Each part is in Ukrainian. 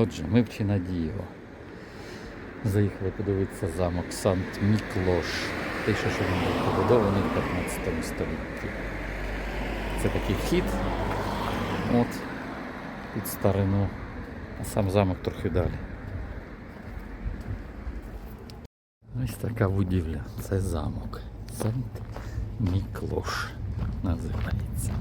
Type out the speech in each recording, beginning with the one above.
Отже, ми в Чинадієво. Заїхали подивитися замок Сант-Міклош. Пише, що він був побудований в 15 столітті. Це такий вхід от, під старину, а сам замок трохи далі. Ось така будівля. Це замок. Сант-Міклош називається.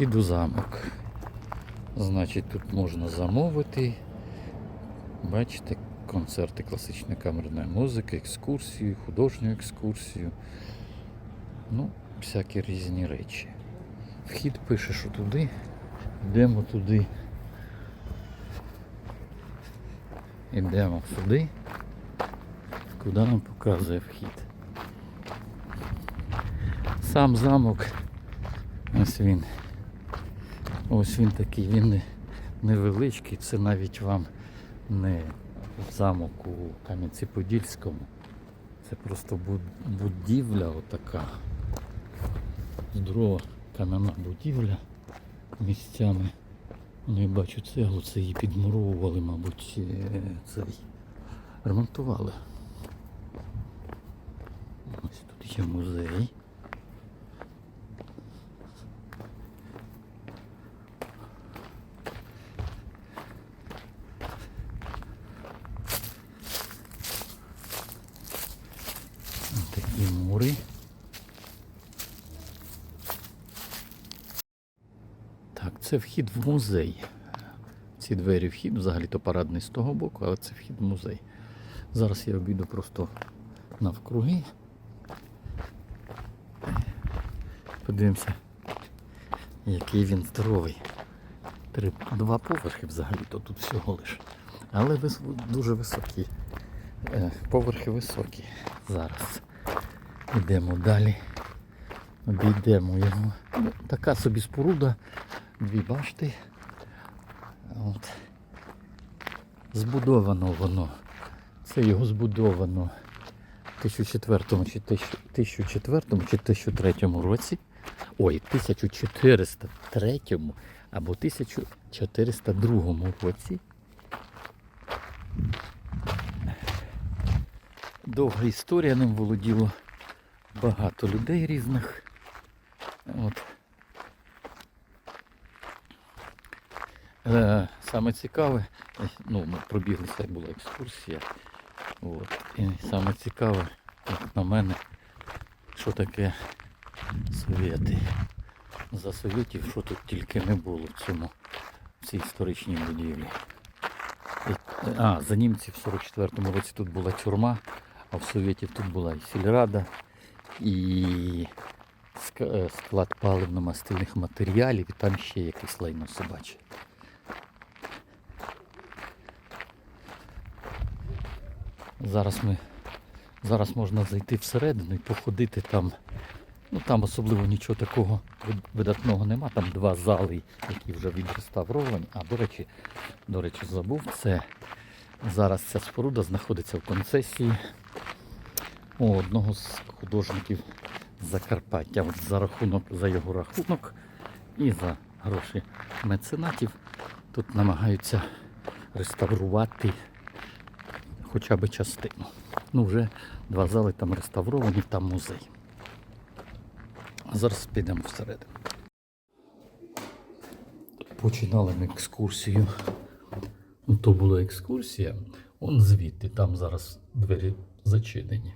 Вхід у замок. Значить, тут можна замовити. Бачите, концерти класичної камерної музики, екскурсію, художню екскурсію. Ну, всякі різні речі. Вхід пише, що туди. Йдемо туди. Йдемо сюди. Куди нам показує вхід. Сам замок. Ось він. Ось він такий, він невеличкий, це навіть вам не замок у Кам'янці-Подільському. Це просто будівля отака. Здорова кам'яна будівля місцями. Ну, я бачу цеглу, це її підмуровували, мабуть, е, цей. Ремонтували. Ось тут є музей. Такі мури. Так, це вхід в музей. Ці двері вхід, взагалі-то парадний з того боку, але це вхід в музей. Зараз я обійду просто навкруги. Подивимося, який він здоровий. Три, два поверхи взагалі-то тут всього лиш. Але вис, дуже високі. Е, Поверхи високі. Зараз йдемо далі. Обійдемо його. Ну, така собі споруда, дві башти. От. Збудовано воно. Це його збудовано в 1004 чи 1004 чи 1003 році. Ой, 1403 або 1402 році. Довга історія ним володіло багато людей різних. От. Саме цікаве, е, ну, ми пробіглися, була екскурсія. От. І саме цікаве, як на мене, що таке совєти. За совєтів, що тут тільки не було в цьому, в цій історичній будівлі. І, а, за німців в 44-му році тут була тюрма, а в Совєтів тут була і сільрада, і е, склад паливно-мастильних матеріалів, і там ще якесь лайно собаче. Зараз ми зараз можна зайти всередину і походити там. Ну там особливо нічого такого видатного нема. Там два зали, які вже відреставровані. А до речі, до речі, забув це. Зараз ця споруда знаходиться в концесії у одного з художників Закарпаття. От за рахунок, за його рахунок і за гроші меценатів тут намагаються реставрувати хоча б частину. Ну, вже два зали там реставровані, там музей. Зараз підемо всередину. Починали ми екскурсію. Ну, то була екскурсія. Он звідти, там зараз двері зачинені.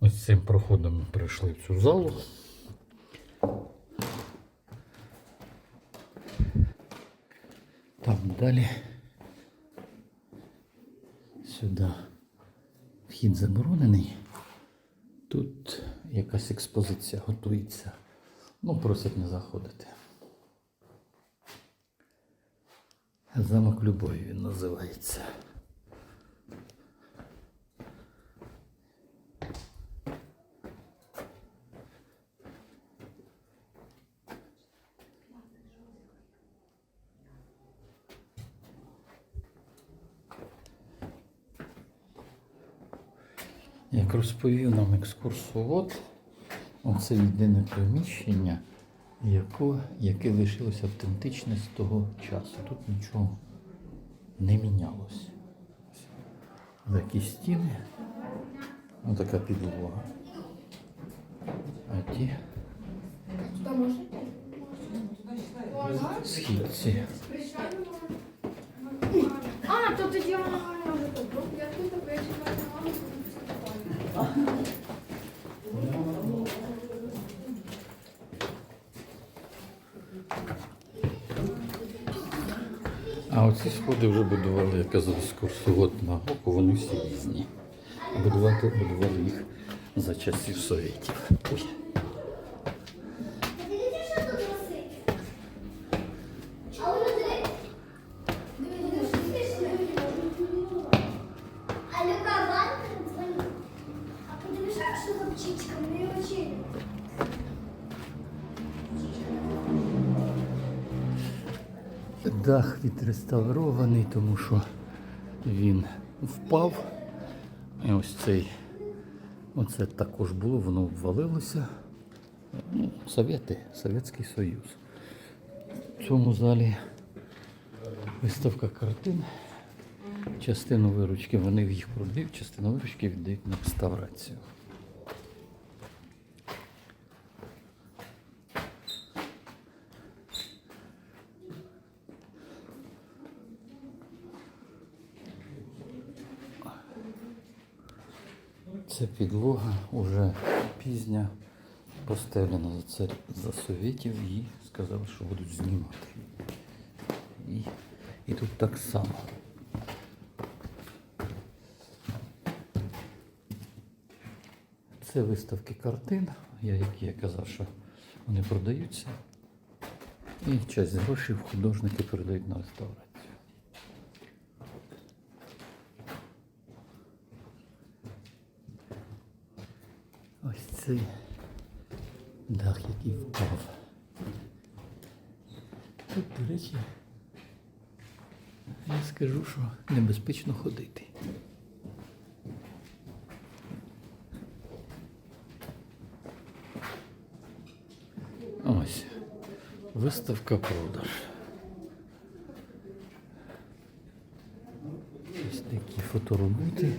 Ось цим проходом ми прийшли в цю залу. Там далі. Сюди вхід заборонений. Тут якась експозиція готується. Ну, просять не заходити. Замок любові він називається. Як розповів нам екскурсовод, Оце єдине приміщення, яко, яке лишилося автентичне з того часу. Тут нічого не мінялося. Такі стіни, отака підлога. А ті східці. А, тут. Я тут. А оці сходи вже будували, я казав, з курсовод на вони всі різні. Будувати будували їх за часів совєтів. Подивишся, що за птичка, в неї очі. Дах відреставрований, тому що він впав. І ось цей, оце також було, воно обвалилося. Ну, Совєти, Совєтський Союз. В цьому залі виставка картин. Частину виручки вони їх продають, частину виручки віддають на реставрацію. Це підлога вже пізня, постелена за це за совєтів і сказали, що будуть знімати. І, і тут так само. Це виставки картин, я, як я казав, що вони продаються. І часть грошей художники передають на реставрацію. Цей дах, який впав. Тут, до речі, я скажу, що небезпечно ходити. Ось. Виставка продаж. Ось такі фотороботи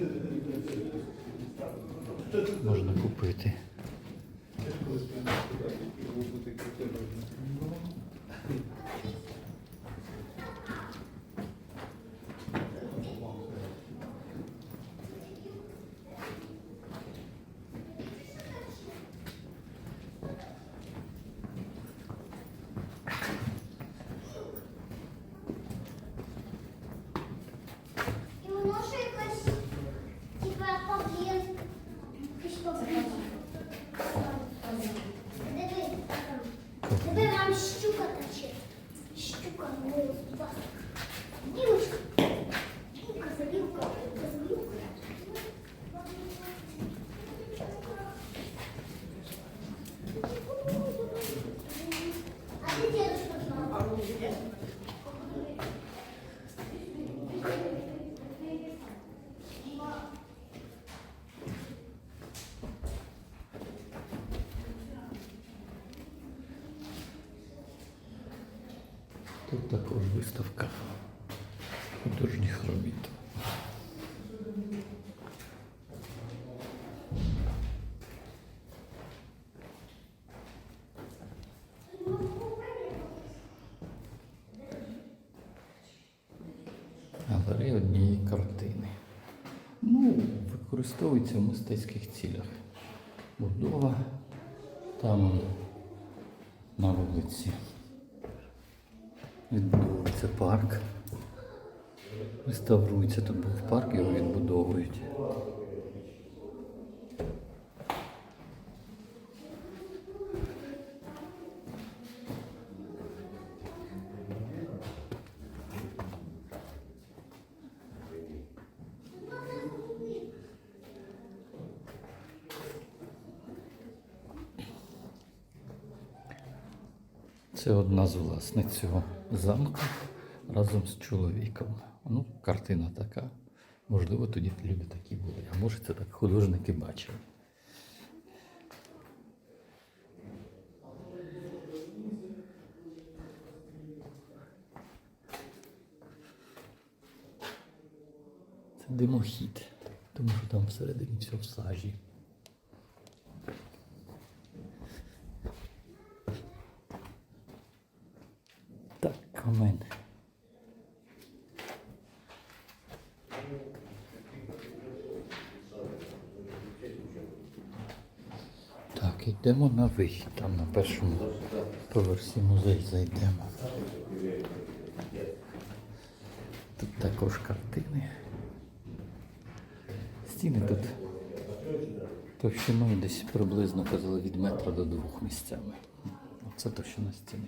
можна купити. Тут також виставка художніх робіт. Галерея однієї картини. Ну, використовується в мистецьких цілях. Будова там на вулиці. Відбудовується парк. Реставрується. Тут був парк, його відбудовують. Це одна з власниць цього замку разом з чоловіком. Ну, Картина така. Можливо, тоді люди такі були. А може це так художники бачили. Це димохід, тому що там всередині все в сажі. Так. Так, йдемо на вихід. Там на першому поверсі музей зайдемо. Тут також картини. Стіни тут товщиною десь приблизно казали від метра до двох місцями. Оце товщина стіни.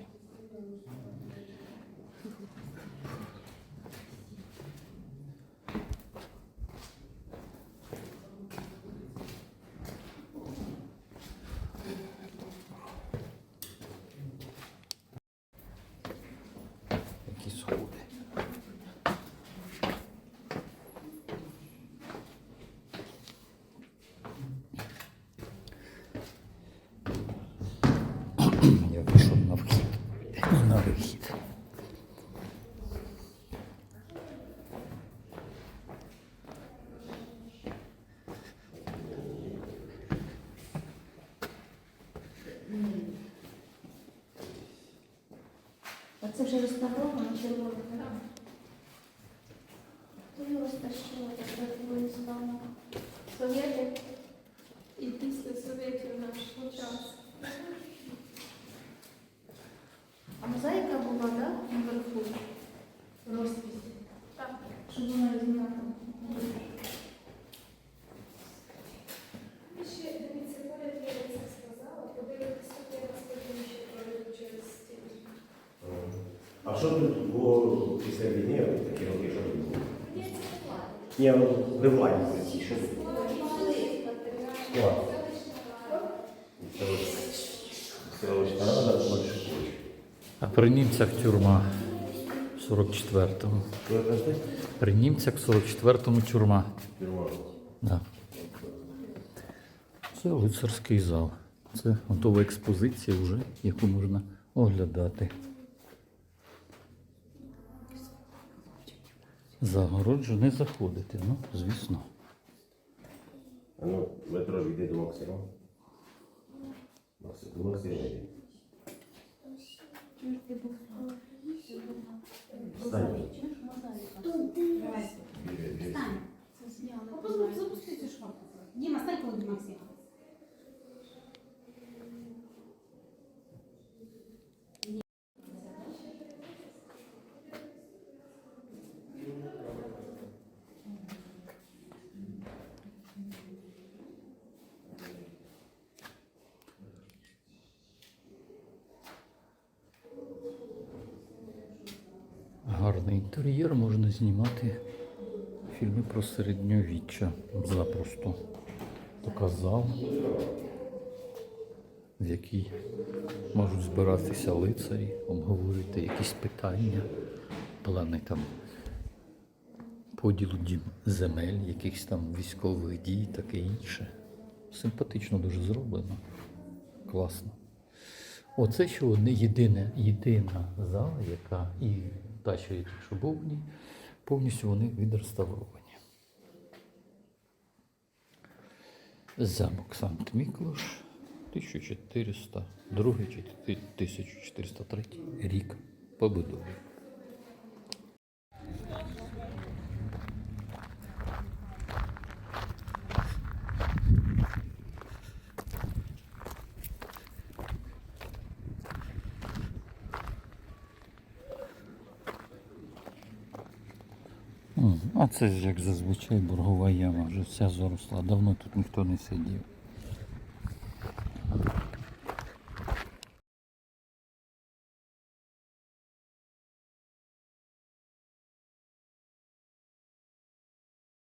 Які сходи. Я вийшов на вхід. Йдемо на вихід. А це вже реставровано червоно. Хто його стащив, так було здавно. Совєти і після совєтів наш час. А мозаїка була, так? Наверху. Розпись. Так. Щоб вона розмінала. Ще дивіться, поряд я це сказала, подивитися, я розповім, що пройду через стіну. А що тут було після війни, такі роки, що тут було? Ні, ну, ви владі ці, що тут? Склад. Селищна рада, більше. А при німцях тюрма в 44-му. При німцях в 44-му тюрма. Тюрма. Да. Це лицарський зал. Це готова експозиція вже, яку можна оглядати. Загороджу не заходити, ну, звісно. А ну, метро йде до Максима. Максим, до Максима йде. Встань. Біжи. Запустите шкаф. Дима, стань коло Максима. Гарний інтер'єр можна знімати фільми про середньовіччя. Запросто. Зал, в якій можуть збиратися лицарі, обговорити якісь питання, плани там поділу земель, якихось там військових дій, таке інше. Симпатично дуже зроблено. Класно. Оце ще не єдине, єдина зала, яка і та, що я що був в ній, повністю вони відреставровані. Замок Санкт Міклош 1402 чи 1403 рік побудови. А це ж як зазвичай боргова яма, вже вся заросла. Давно тут ніхто не сидів.